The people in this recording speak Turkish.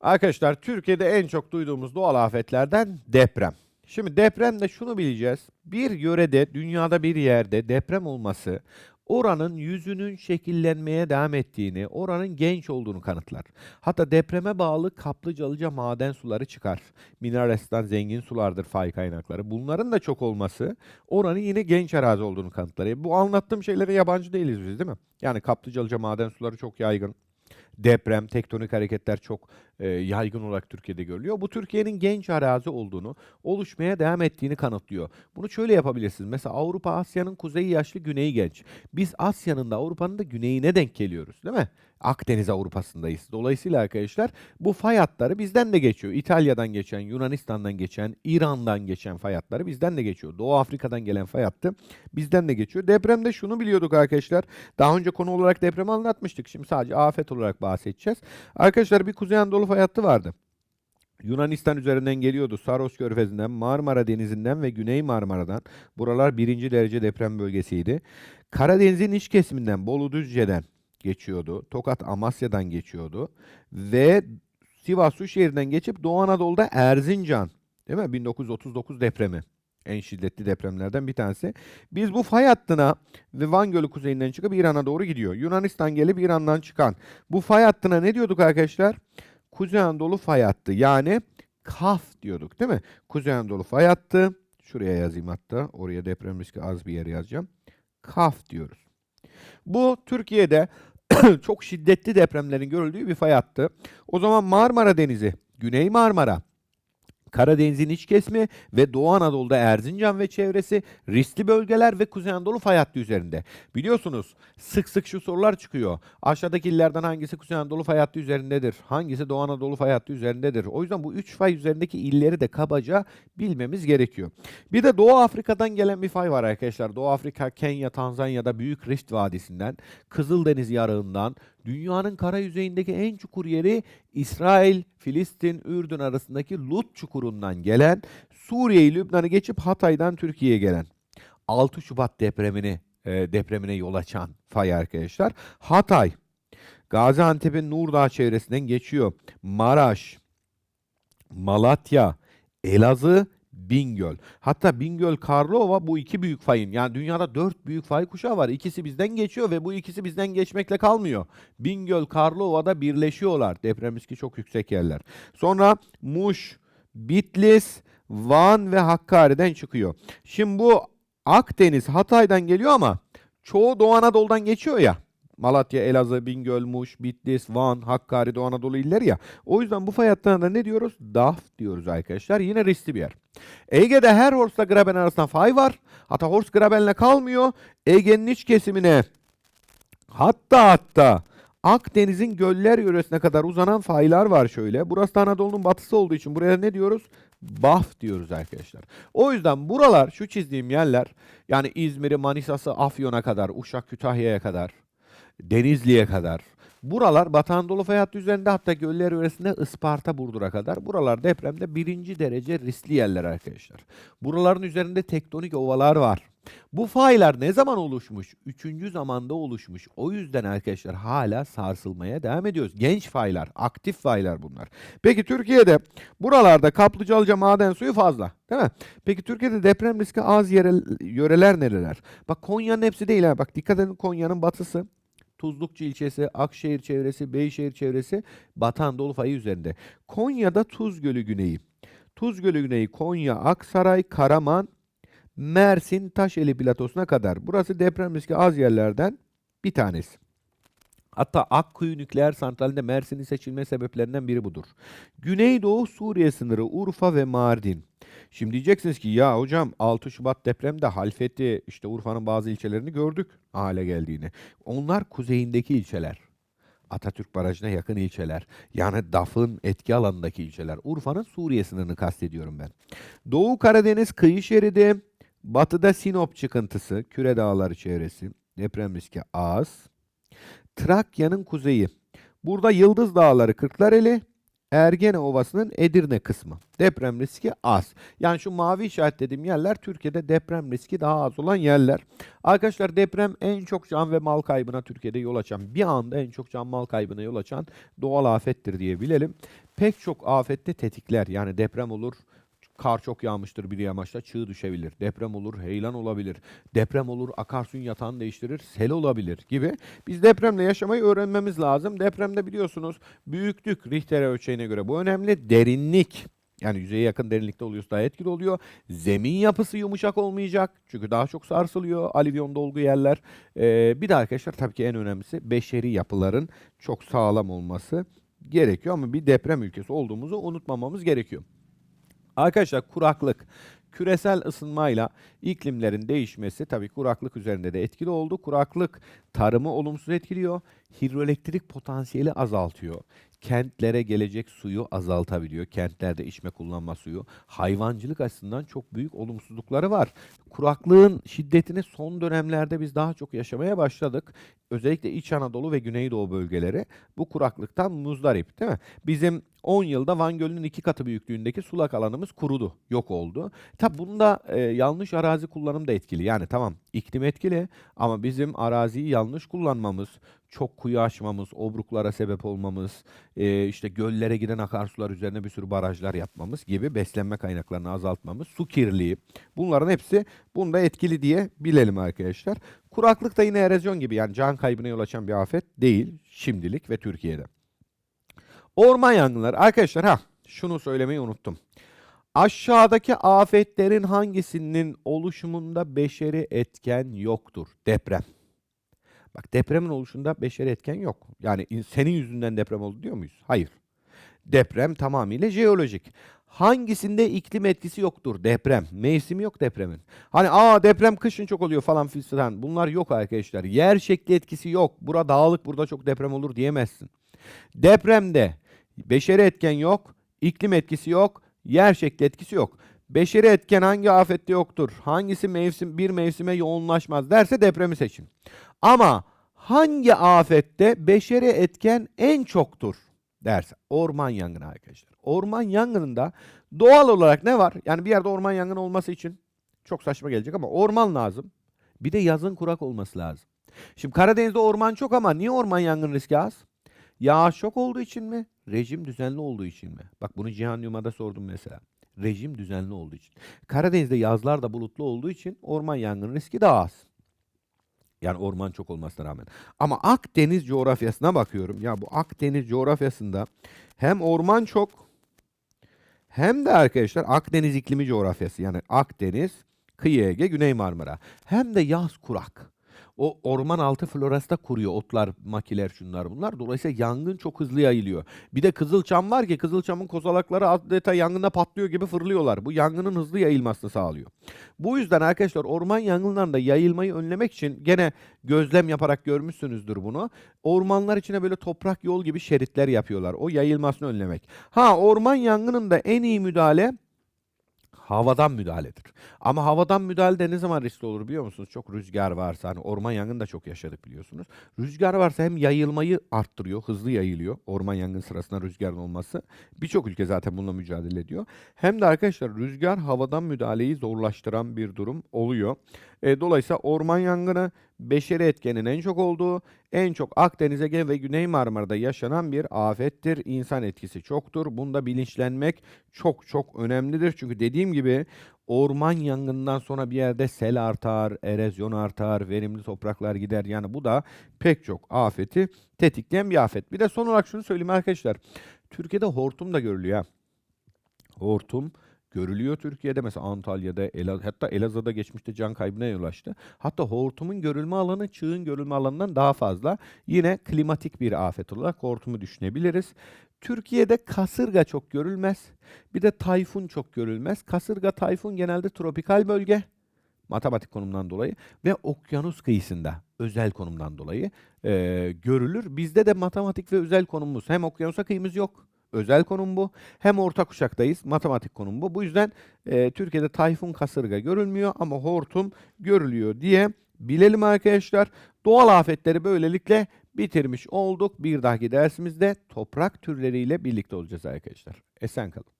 Arkadaşlar Türkiye'de en çok duyduğumuz doğal afetlerden deprem. Şimdi depremde şunu bileceğiz. Bir yörede, dünyada bir yerde deprem olması oranın yüzünün şekillenmeye devam ettiğini, oranın genç olduğunu kanıtlar. Hatta depreme bağlı kaplıcalıca maden suları çıkar. Mineralisten zengin sulardır fay kaynakları. Bunların da çok olması oranın yine genç arazi olduğunu kanıtlar. E, Bu anlattığım şeylere yabancı değiliz biz değil mi? Yani kaplıcalıca maden suları çok yaygın deprem, tektonik hareketler çok e, yaygın olarak Türkiye'de görülüyor. Bu Türkiye'nin genç arazi olduğunu, oluşmaya devam ettiğini kanıtlıyor. Bunu şöyle yapabilirsiniz. Mesela Avrupa, Asya'nın kuzeyi yaşlı, güneyi genç. Biz Asya'nın da Avrupa'nın da güneyine denk geliyoruz, değil mi? Akdeniz Avrupa'sındayız. Dolayısıyla arkadaşlar bu fay hatları bizden de geçiyor. İtalya'dan geçen, Yunanistan'dan geçen, İran'dan geçen fay hatları bizden de geçiyor. Doğu Afrika'dan gelen fay hattı bizden de geçiyor. Depremde şunu biliyorduk arkadaşlar. Daha önce konu olarak depremi anlatmıştık. Şimdi sadece afet olarak bahsedeceğiz. Arkadaşlar bir Kuzey Anadolu fay hattı vardı. Yunanistan üzerinden geliyordu. Saros Körfezi'nden, Marmara Denizi'nden ve Güney Marmara'dan. Buralar birinci derece deprem bölgesiydi. Karadeniz'in iç kesiminden, Bolu Düzce'den geçiyordu. Tokat Amasya'dan geçiyordu. Ve Sivas Suşehir'den geçip Doğu Anadolu'da Erzincan, değil mi? 1939 depremi. En şiddetli depremlerden bir tanesi. Biz bu fay hattına ve Van Gölü kuzeyinden çıkıp İran'a doğru gidiyor. Yunanistan gelip İran'dan çıkan. Bu fay hattına ne diyorduk arkadaşlar? Kuzey Anadolu fay hattı. Yani KAF diyorduk değil mi? Kuzey Anadolu fay hattı. Şuraya yazayım hatta. Oraya deprem riski az bir yere yazacağım. KAF diyoruz. Bu Türkiye'de çok şiddetli depremlerin görüldüğü bir fay hattı. O zaman Marmara Denizi, Güney Marmara, Karadeniz'in iç kesimi ve Doğu Anadolu'da Erzincan ve çevresi riskli bölgeler ve Kuzey Anadolu fay hattı üzerinde. Biliyorsunuz sık sık şu sorular çıkıyor. Aşağıdaki illerden hangisi Kuzey Anadolu fay hattı üzerindedir? Hangisi Doğu Anadolu fay hattı üzerindedir? O yüzden bu üç fay üzerindeki illeri de kabaca bilmemiz gerekiyor. Bir de Doğu Afrika'dan gelen bir fay var arkadaşlar. Doğu Afrika, Kenya, Tanzanya'da Büyük Rift Vadisi'nden, Kızıldeniz yarığından, dünyanın kara yüzeyindeki en çukur yeri İsrail, Filistin, Ürdün arasındaki Lut çukurundan gelen, Suriye'yi, Lübnan'ı geçip Hatay'dan Türkiye'ye gelen 6 Şubat depremini e, depremine yol açan fay arkadaşlar. Hatay, Gaziantep'in Nurdağ çevresinden geçiyor. Maraş, Malatya, Elazığ, Bingöl. Hatta Bingöl, Karlova bu iki büyük fayın. Yani dünyada dört büyük fay kuşağı var. İkisi bizden geçiyor ve bu ikisi bizden geçmekle kalmıyor. Bingöl, Karlova'da birleşiyorlar. Deprem riski çok yüksek yerler. Sonra Muş, Bitlis, Van ve Hakkari'den çıkıyor. Şimdi bu Akdeniz, Hatay'dan geliyor ama çoğu Doğu Anadolu'dan geçiyor ya. Malatya, Elazığ, Bingöl, Muş, Bitlis, Van, Hakkari, Doğu Anadolu illeri ya. O yüzden bu fay hatlarına ne diyoruz? DAF diyoruz arkadaşlar. Yine riskli bir yer. Ege'de her Hors'la Graben arasında fay var. Hatta Hors Graben'le kalmıyor. Ege'nin iç kesimine hatta hatta Akdeniz'in göller yöresine kadar uzanan faylar var şöyle. Burası da Anadolu'nun batısı olduğu için buraya ne diyoruz? Baf diyoruz arkadaşlar. O yüzden buralar şu çizdiğim yerler yani İzmir'i, Manisa'sı, Afyon'a kadar, Uşak, Kütahya'ya kadar, Denizli'ye kadar. Buralar Batı Anadolu fay hattı üzerinde hatta göller yöresinde Isparta, Burdur'a kadar. Buralar depremde birinci derece riskli yerler arkadaşlar. Buraların üzerinde tektonik ovalar var. Bu faylar ne zaman oluşmuş? Üçüncü zamanda oluşmuş. O yüzden arkadaşlar hala sarsılmaya devam ediyoruz. Genç faylar, aktif faylar bunlar. Peki Türkiye'de buralarda kaplıcalıca maden suyu fazla. Değil mi? Peki Türkiye'de deprem riski az yere, yöreler nereler? Bak Konya'nın hepsi değil ha. Bak dikkat edin Konya'nın batısı. Tuzlukçu ilçesi, Akşehir çevresi, Beyşehir çevresi Batı Anadolu fayı üzerinde. Konya'da Tuz Gölü güneyi. Tuz Gölü güneyi Konya, Aksaray, Karaman, Mersin, Taşeli platosuna kadar. Burası deprem riski az yerlerden bir tanesi. Hatta Akkuyu Nükleer Santrali'nde Mersin'in seçilme sebeplerinden biri budur. Güneydoğu Suriye sınırı Urfa ve Mardin. Şimdi diyeceksiniz ki ya hocam 6 Şubat depremde Halfeti işte Urfa'nın bazı ilçelerini gördük hale geldiğini. Onlar kuzeyindeki ilçeler. Atatürk Barajı'na yakın ilçeler. Yani DAF'ın etki alanındaki ilçeler. Urfa'nın Suriye sınırını kastediyorum ben. Doğu Karadeniz kıyı şeridi, batıda Sinop çıkıntısı, Küre Dağları çevresi, deprem riski az. Trakya'nın kuzeyi. Burada Yıldız Dağları, Kırklareli, Ergene Ovası'nın Edirne kısmı. Deprem riski az. Yani şu mavi işaretlediğim yerler Türkiye'de deprem riski daha az olan yerler. Arkadaşlar deprem en çok can ve mal kaybına Türkiye'de yol açan, bir anda en çok can mal kaybına yol açan doğal afettir diye bilelim. Pek çok afette tetikler. Yani deprem olur, kar çok yağmıştır bir yamaçta çığ düşebilir. Deprem olur, heyelan olabilir. Deprem olur, akarsuyun yatağını değiştirir, sel olabilir gibi. Biz depremle yaşamayı öğrenmemiz lazım. Depremde biliyorsunuz büyüklük Richter ölçeğine göre bu önemli. Derinlik yani yüzeye yakın derinlikte oluyorsa daha etkili oluyor. Zemin yapısı yumuşak olmayacak. Çünkü daha çok sarsılıyor alivyon dolgu yerler. Ee, bir de arkadaşlar tabii ki en önemlisi beşeri yapıların çok sağlam olması gerekiyor. Ama bir deprem ülkesi olduğumuzu unutmamamız gerekiyor. Arkadaşlar kuraklık, küresel ısınmayla iklimlerin değişmesi tabii kuraklık üzerinde de etkili oldu. Kuraklık tarımı olumsuz etkiliyor, hidroelektrik potansiyeli azaltıyor. Kentlere gelecek suyu azaltabiliyor. Kentlerde içme kullanma suyu. Hayvancılık açısından çok büyük olumsuzlukları var. Kuraklığın şiddetini son dönemlerde biz daha çok yaşamaya başladık. Özellikle İç Anadolu ve Güneydoğu bölgeleri bu kuraklıktan muzdarip değil mi? Bizim 10 yılda Van Gölü'nün iki katı büyüklüğündeki sulak alanımız kurudu, yok oldu. Tabi bunda e, yanlış arazi kullanım da etkili. Yani tamam iklim etkili ama bizim araziyi yanlış kullanmamız, çok kuyu açmamız, obruklara sebep olmamız, e, işte göllere giden akarsular üzerine bir sürü barajlar yapmamız gibi beslenme kaynaklarını azaltmamız, su kirliliği bunların hepsi bunda etkili diye bilelim arkadaşlar. Kuraklık da yine erozyon gibi yani can kaybına yol açan bir afet değil şimdilik ve Türkiye'de. Orman yangınları. Arkadaşlar ha şunu söylemeyi unuttum. Aşağıdaki afetlerin hangisinin oluşumunda beşeri etken yoktur? Deprem. Bak depremin oluşunda beşeri etken yok. Yani in- senin yüzünden deprem oldu diyor muyuz? Hayır. Deprem tamamıyla jeolojik. Hangisinde iklim etkisi yoktur? Deprem. Mevsimi yok depremin. Hani aa deprem kışın çok oluyor falan filan. Bunlar yok arkadaşlar. Yer şekli etkisi yok. Bura dağlık burada çok deprem olur diyemezsin. Depremde beşeri etken yok, iklim etkisi yok, yer şekli etkisi yok. Beşeri etken hangi afette yoktur? Hangisi mevsim bir mevsime yoğunlaşmaz derse depremi seçin. Ama hangi afette beşeri etken en çoktur derse orman yangını arkadaşlar. Orman yangınında doğal olarak ne var? Yani bir yerde orman yangını olması için çok saçma gelecek ama orman lazım. Bir de yazın kurak olması lazım. Şimdi Karadeniz'de orman çok ama niye orman yangın riski az? Yağış çok olduğu için mi? Rejim düzenli olduğu için mi? Bak bunu Cihan Yılmaz'a sordum mesela. Rejim düzenli olduğu için. Karadeniz'de yazlar da bulutlu olduğu için orman yangın riski daha az. Yani orman çok olmasına rağmen. Ama Akdeniz coğrafyasına bakıyorum. Ya bu Akdeniz coğrafyasında hem orman çok hem de arkadaşlar Akdeniz iklimi coğrafyası. Yani Akdeniz, Kıyı Ege, Güney Marmara. Hem de yaz kurak. O orman altı florası da kuruyor. Otlar, makiler, şunlar bunlar. Dolayısıyla yangın çok hızlı yayılıyor. Bir de kızılçam var ki kızılçamın kozalakları adeta yangında patlıyor gibi fırlıyorlar. Bu yangının hızlı yayılmasını sağlıyor. Bu yüzden arkadaşlar orman yangınlarında yayılmayı önlemek için gene gözlem yaparak görmüşsünüzdür bunu. Ormanlar içine böyle toprak yol gibi şeritler yapıyorlar. O yayılmasını önlemek. Ha orman yangınında en iyi müdahale havadan müdahaledir. Ama havadan müdahale de ne zaman riskli olur biliyor musunuz? Çok rüzgar varsa hani orman yangını da çok yaşadık biliyorsunuz. Rüzgar varsa hem yayılmayı arttırıyor, hızlı yayılıyor. Orman yangın sırasında rüzgarın olması. Birçok ülke zaten bununla mücadele ediyor. Hem de arkadaşlar rüzgar havadan müdahaleyi zorlaştıran bir durum oluyor. E, dolayısıyla orman yangını beşeri etkenin en çok olduğu, en çok Akdeniz, Ege ve Güney Marmara'da yaşanan bir afettir. İnsan etkisi çoktur. Bunda bilinçlenmek çok çok önemlidir. Çünkü dediğim gibi orman yangından sonra bir yerde sel artar, erozyon artar, verimli topraklar gider. Yani bu da pek çok afeti tetikleyen bir afet. Bir de son olarak şunu söyleyeyim arkadaşlar. Türkiye'de hortum da görülüyor. Hortum görülüyor Türkiye'de. Mesela Antalya'da, Elaz hatta Elazığ'da geçmişte can kaybına yol açtı. Hatta hortumun görülme alanı çığın görülme alanından daha fazla. Yine klimatik bir afet olarak hortumu düşünebiliriz. Türkiye'de kasırga çok görülmez. Bir de tayfun çok görülmez. Kasırga, tayfun genelde tropikal bölge matematik konumdan dolayı ve okyanus kıyısında özel konumdan dolayı eee, görülür. Bizde de matematik ve özel konumumuz hem okyanusa kıyımız yok özel konum bu. Hem orta kuşaktayız, matematik konum bu. Bu yüzden e, Türkiye'de tayfun kasırga görülmüyor ama hortum görülüyor diye bilelim arkadaşlar. Doğal afetleri böylelikle bitirmiş olduk. Bir dahaki dersimizde toprak türleriyle birlikte olacağız arkadaşlar. Esen kalın.